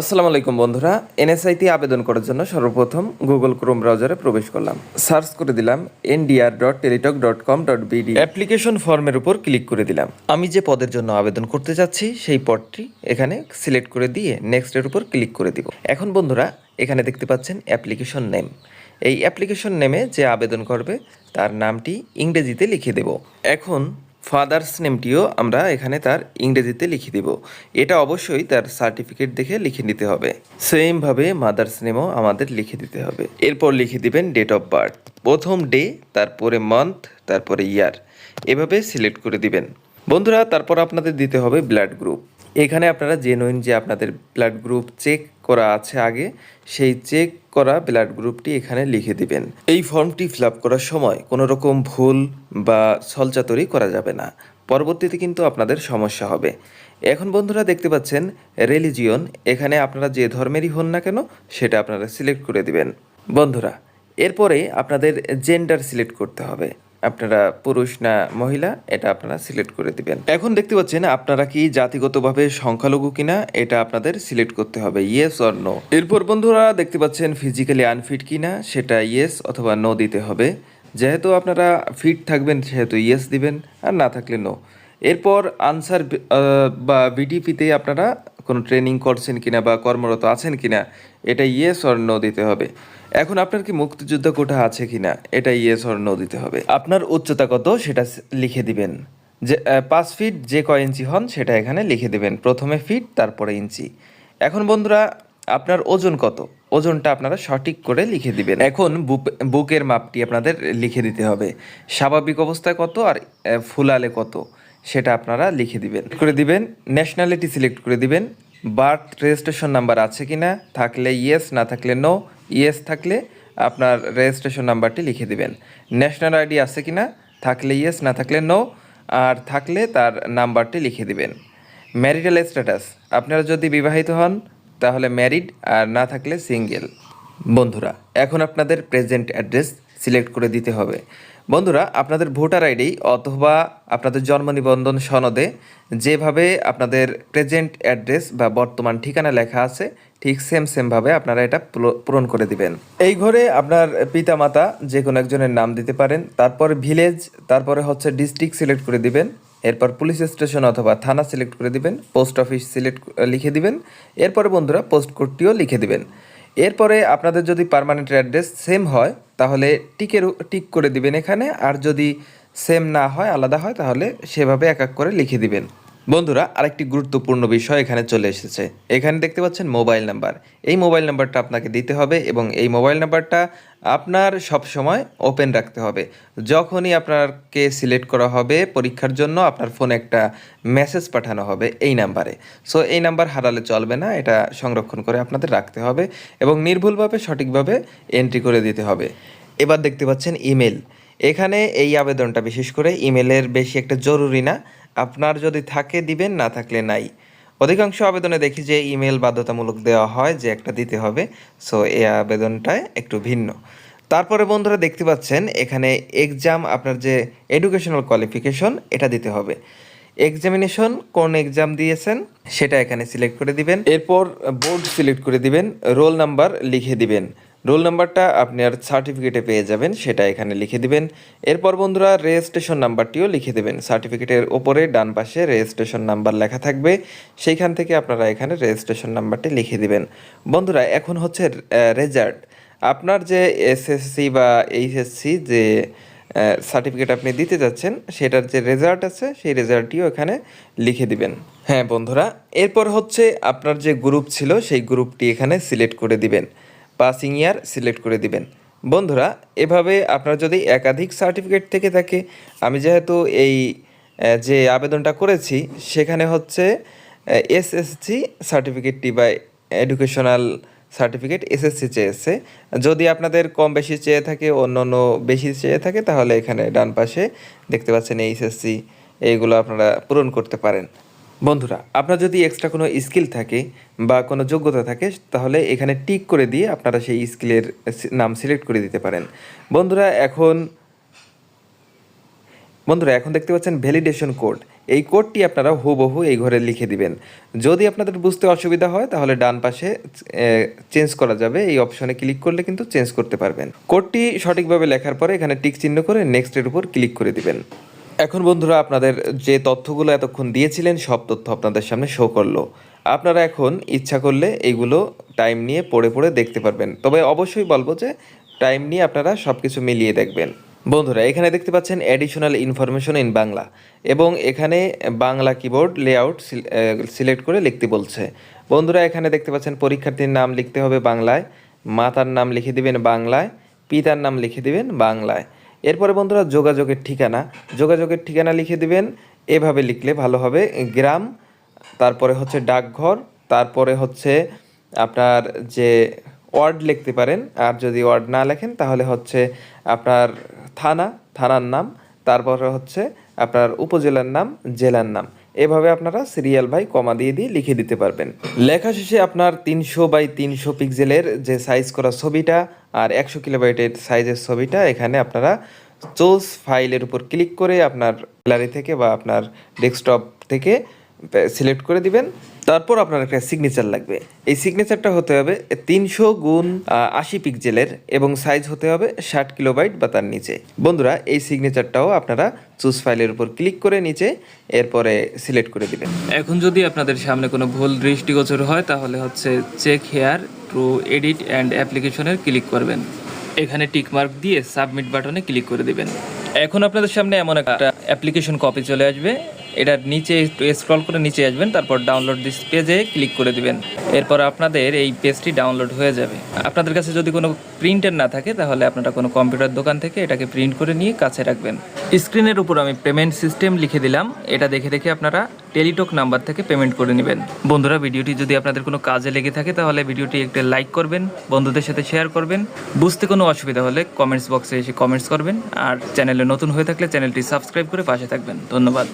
আসসালামু আলাইকুম বন্ধুরা, এনএসআইতে আবেদন করার জন্য সর্বপ্রথম গুগল ক্রোম ব্রাউজারে প্রবেশ করলাম। সার্চ করে দিলাম NDR dot Teletalk dot com dot BD application ফর্মের উপর ক্লিক করে দিলাম। আমি যে পদের জন্য আবেদন করতে যাচ্ছি, সেই পদটি এখানে সিলেক্ট করে দিয়ে নেক্সটের উপর ক্লিক করে দিব। এখন বন্ধুরা, এখানে দেখতে পাচ্ছেন অ্যাপ্লিকেশন নেম। এই অ্যাপ্লিকেশন নেমে যে আবেদন করবে, তার নামটি ইংরেজিতে লিখে দেব। এখন ফাদার্স নেমটিও আমরা এখানে তার ইংরেজিতে লিখে দিব। এটা অবশ্যই তার সার্টিফিকেট দেখে লিখে নিতে হবে। সেমভাবে মাদার্স নেমও আমাদের লিখে দিতে হবে। এরপর লিখে দিবেন ডেট অফ বার্থ। প্রথম ডে, তারপরে মান্থ, তারপরে ইয়ার। এভাবে সিলেক্ট করে দিবেন। বন্ধুরা, তারপর আপনাদের দিতে হবে ব্লাড গ্রুপ। এখানে আপনারা জেনুইন যে আপনাদের ব্লাড গ্রুপ চেক করা আছে আগে, সেই চেক করা ব্লাড গ্রুপটি এখানে লিখে দিবেন। এই ফর্মটি ফিল করার সময় কোনো রকম ভুল বা ছলচাতরি করা যাবে না। পরবর্তীতে কিন্তু আপনাদের সমস্যা হবে। এখন বন্ধুরা দেখতে পাচ্ছেন রিলিজিয়ন এখানে আপনারা যে ধর্মেরই হন না কেন, সেটা আপনারা সিলেক্ট করে দিবেন। বন্ধুরা, এরপরে আপনাদের জেন্ডার সিলেক্ট করতে হবে। আপনারা পুরুষ না মহিলা, এটা আপনারা সিলেক্ট করে দিবেন। এখন দেখতে পাচ্ছেন আপনারা কি জাতিগতভাবে সংখ্যালঘু কিনা, এটা আপনাদের সিলেক্ট করতে হবে ইয়েস অর নো এরপর বন্ধুরা দেখতে পাচ্ছেন ফিজিক্যালি আনফিট কিনা, সেটা ইয়েস অথবা নো দিতে হবে। যেহেতু আপনারা ফিট থাকবেন, সেহেতু ইয়েস দিবেন, আর না থাকলে নো এরপর আনসার বা বিডিপিতে আপনারা কোনো ট্রেনিং করছেন কিনা বা কর্মরত আছেন কিনা, এটা ইয়েস নো দিতে হবে। এখন আপনার কি মুক্তিযুদ্ধ কোঠা আছে কিনা, এটা ইয়েস নো দিতে হবে। আপনার উচ্চতা কত সেটা লিখে দিবেন। যে পাঁচ ফিট যে কয় ইঞ্চি হন সেটা এখানে লিখে দেবেন। প্রথমে ফিট তারপরে ইঞ্চি। এখন বন্ধুরা, আপনার ওজন কত? ওজনটা আপনারা সঠিক করে লিখে দিবেন। এখন বুক- বুকের মাপটি আপনাদের লিখে দিতে হবে। স্বাভাবিক অবস্থায় কত আর ফুলালে কত? সেটা আপনারা লিখে দিবেন। করে দিবেন ন্যাশনালিটি সিলেক্ট করে দিবেন বার্থ রেজিস্ট্রেশন নাম্বার আছে কিনা থাকলে ইয়েস না থাকলে নো ইয়েস থাকলে আপনার রেজিস্ট্রেশন নাম্বারটি লিখে দিবেন। ন্যাশনাল আইডি আছে কি না থাকলে ইয়েস না থাকলে নো আর থাকলে তার নাম্বারটি লিখে দিবেন। ম্যারিটাল স্ট্যাটাস আপনারা যদি বিবাহিত হন, তাহলে ম্যারিড আর না থাকলে সিঙ্গেল বন্ধুরা, এখন আপনাদের প্রেজেন্ট অ্যাড্রেস সিলেক্ট করে দিতে হবে। বন্ধুরা, আপনাদের ভোটার আইডি অথবা আপনাদের জন্ম নিবন্ধন সনদে যেভাবে আপনাদের প্রেজেন্ট অ্যাড্রেস বা বর্তমান ঠিকানা লেখা আছে, ঠিক সেম সেমভাবে আপনারা এটা পূরণ করে দিবেন। এই ঘরে আপনার পিতামাতা যে কোনো একজনের নাম দিতে পারেন, তারপর ভিলেজ, তারপরে হচ্ছে ডিস্ট্রিক্ট সিলেক্ট করে দিবেন, এরপর পুলিশ স্টেশন অথবা থানা সিলেক্ট করে দিবেন, পোস্ট অফিস সিলেক্ট, লিখে দিবেন, এরপরে বন্ধুরা পোস্ট কোডটিও লিখে দিবেন। এরপরে আপনাদের যদি পারমানেন্ট অ্যাড্রেস সেম হয়, তাহলে টিকের টিক করে দিবেন এখানে, আর যদি সেম না হয়, আলাদা হয়, তাহলে সেভাবে এক এক করে লিখে দিবেন। বন্ধুরা, আরেকটি গুরুত্বপূর্ণ বিষয় এখানে চলে এসেছে। এখানে দেখতে পাচ্ছেন মোবাইল নাম্বার। এই মোবাইল নাম্বারটা আপনাকে দিতে হবে এবং এই মোবাইল নাম্বারটা আপনার সব সময় ওপেন রাখতে হবে। যখনই আপনাকে সিলেক্ট করা হবে পরীক্ষার জন্য, আপনার ফোনে একটা মেসেজ পাঠানো হবে এই নাম্বারে। সো, এই নাম্বার হারালে চলবে না, এটা সংরক্ষণ করে আপনাদের রাখতে হবে এবং নির্ভুলভাবে, সঠিকভাবে এন্ট্রি করে দিতে হবে। এবার দেখতে পাচ্ছেন ইমেল। এখানে এই আবেদনটা বিশেষ করে ইমেলের বেশি একটা জরুরি না। আপনার যদি থাকে, দিবেন, না থাকলে নাই। অধিকাংশ আবেদনে দেখি যে ইমেল বাধ্যতামূলক দেওয়া হয়, যে একটা দিতে হবে। সো এই আবেদনটায় একটু ভিন্ন। তারপরে বন্ধুরা দেখতে পাচ্ছেন, এখানে এক্সাম আপনার যে এডুকেশনাল কোয়ালিফিকেশন এটা দিতে হবে। এক্সামিনেশন কোন এক্সাম দিয়েছেন, সেটা এখানে সিলেক্ট করে দিবেন। এরপর বোর্ড সিলেক্ট করে দিবেন রোল নাম্বার লিখে দিবেন। রোল নাম্বারটা আপনি আর সার্টিফিকেটে পেয়ে যাবেন, সেটা এখানে লিখে দিবেন। এরপর বন্ধুরা, রেজিস্ট্রেশন নাম্বারটিও লিখে দেবেন। সার্টিফিকেটের ওপরে ডান পাশে রেজিস্ট্রেশন নাম্বার লেখা থাকবে। সেইখান থেকে আপনারা এখানে রেজিস্ট্রেশন নাম্বারটি লিখে দিবেন। বন্ধুরা, এখন হচ্ছে রেজাল্ট আপনার যে এসএসসি বা এইচএসসি যে সার্টিফিকেট আপনি দিতে যাচ্ছেন, সেটার যে রেজাল্ট আছে, সেই রেজাল্টটিও এখানে লিখে দিবেন। হ্যাঁ বন্ধুরা, এরপর হচ্ছে আপনার যে গ্রুপ ছিল, সেই গ্রুপটি এখানে সিলেক্ট করে দিবেন। পাসিং ইয়ার সিলেক্ট করে দিবেন। বন্ধুরা, এভাবে আপনার যদি একাধিক সার্টিফিকেট থেকে থাকে, আমি যেহেতু এই যে আবেদনটা করেছি, সেখানে হচ্ছে এসএসসি সার্টিফিকেটটি বা এডুকেশনাল সার্টিফিকেট এসএসসি চেয়েছে। যদি আপনাদের কম বেশি চেয়ে থাকে, অন্য অন্য বেশি চেয়ে থাকে, তাহলে এখানে ডান পাশে দেখতে পাচ্ছেন এইচএসসি এইগুলো আপনারা পূরণ করতে পারেন। বন্ধুরা, আপনার যদি এক্সট্রা কোনো স্কিল থাকে বা কোনো যোগ্যতা থাকে, তাহলে এখানে টিক করে দিয়ে আপনারা সেই স্কিলের নাম সিলেক্ট করে দিতে পারেন। বন্ধুরা, এখন বন্ধুরা, এখন দেখতে পাচ্ছেন ভ্যালিডেশন কোড এই কোডটি আপনারা হুবহু এই ঘরে লিখে দিবেন। যদি আপনাদের বুঝতে অসুবিধা হয়, তাহলে ডান পাশে চেঞ্জ করা যাবে। এই অপশনে ক্লিক করলে কিন্তু চেঞ্জ করতে পারবেন। কোডটি সঠিকভাবে লেখার পরে এখানে টিক চিহ্ন করে নেক্সটের উপর ক্লিক করে দিবেন। এখন বন্ধুরা আপনাদের যে তথ্যগুলো এতক্ষণ দিয়েছিলেন, সব তথ্য আপনাদের সামনে শো করল। আপনারা এখন ইচ্ছা করলে এগুলো টাইম নিয়ে পড়ে পড়ে দেখতে পারবেন। তবে অবশ্যই বলব যে টাইম নিয়ে আপনারা সব কিছু মিলিয়ে দেখবেন। বন্ধুরা, এখানে দেখতে পাচ্ছেন অ্যাডিশনাল ইনফরমেশন ইন বাংলা এবং এখানে বাংলা কিবোর্ড লেআউট সিলেক্ট করে লিখতে বলছে। বন্ধুরা, এখানে দেখতে পাচ্ছেন পরীক্ষার্থীর নাম লিখতে হবে বাংলায়, মাতার নাম লিখে দিবেন বাংলায়, পিতার নাম লিখে দিবেন বাংলায়। এরপরে বন্ধুরা যোগাযোগের ঠিকানা। যোগাযোগের ঠিকানা লিখে দিবেন। এভাবে লিখলে ভালো হবে। গ্রাম, তারপরে হচ্ছে ডাকঘর, তারপরে হচ্ছে আপনার যে ওয়ার্ড লিখতে পারেন। আর যদি ওয়ার্ড না লেখেন, তাহলে হচ্ছে আপনার থানা, থানার নাম, তারপরে হচ্ছে আপনার উপজেলার নাম, জেলার নাম। এভাবে আপনারা সিরিয়াল বাই কমা দিয়ে দিয়ে লিখে দিতে পারবেন। লেখা শেষে আপনার তিনশো বাই তিনশো পিক্সেলের যে সাইজ করা ছবিটা আর একশো কিলোবাইটের সাইজের ছবিটা, এখানে আপনারা চোজ ফাইলের উপর ক্লিক করে আপনার গ্যালারি থেকে বা আপনার ডেস্কটপ থেকে সিলেক্ট করে দিবেন। তারপর আপনার একটা সিগনেচার লাগবে। এই সিগনেচারটা হতে হবে তিনশো গুণ আশি পিক্সেলের এবং সাইজ হতে হবে ষাট কিলোবাইট বা তার নিচে। বন্ধুরা, এই সিগনেচারটাও আপনারা চুজ ফাইলের উপর ক্লিক করে নিচে এরপরে সিলেক্ট করে দিবেন। এখন যদি আপনাদের সামনে কোনো ভুল দৃষ্টিগোচর হয়, তাহলে হচ্ছে check here to edit and অ্যাপ্লিকেশনের ক্লিক করবেন। এখানে টিকমার্ক দিয়ে সাবমিট বাটনে ক্লিক করে দিবেন। এখন আপনাদের সামনে এমন একটা অ্যাপ্লিকেশন কপি চলে আসবে। এটার নিচে একটু স্ক্রল করে নিচে আসবেন, তারপর ডাউনলোড দিস পেজে ক্লিক করে দিবেন। এরপর আপনাদের এই পেজটি ডাউনলোড হয়ে যাবে। আপনাদের কাছে যদি কোনো প্রিন্টার না থাকে, তাহলে আপনারা কোনো কম্পিউটার দোকান থেকে এটাকে প্রিন্ট করে নিয়ে কাছে রাখবেন। স্ক্রিনের উপর আমি পেমেন্ট সিস্টেম লিখে দিলাম। এটা দেখে দেখে আপনারা টেলিটক নাম্বার থেকে পেমেন্ট করে নেবেন। বন্ধুরা, ভিডিওটি যদি আপনাদের কোনো কাজে লেগে থাকে, তাহলে ভিডিওটি একটা লাইক করবেন, বন্ধুদের সাথে শেয়ার করবেন। বুঝতে কোনো অসুবিধা হলে কমেন্টস বক্সে এসে কমেন্টস করবেন। আর চ্যানেলে নতুন হয়ে থাকলে চ্যানেলটি সাবস্ক্রাইব করে পাশে থাকবেন। ধন্যবাদ।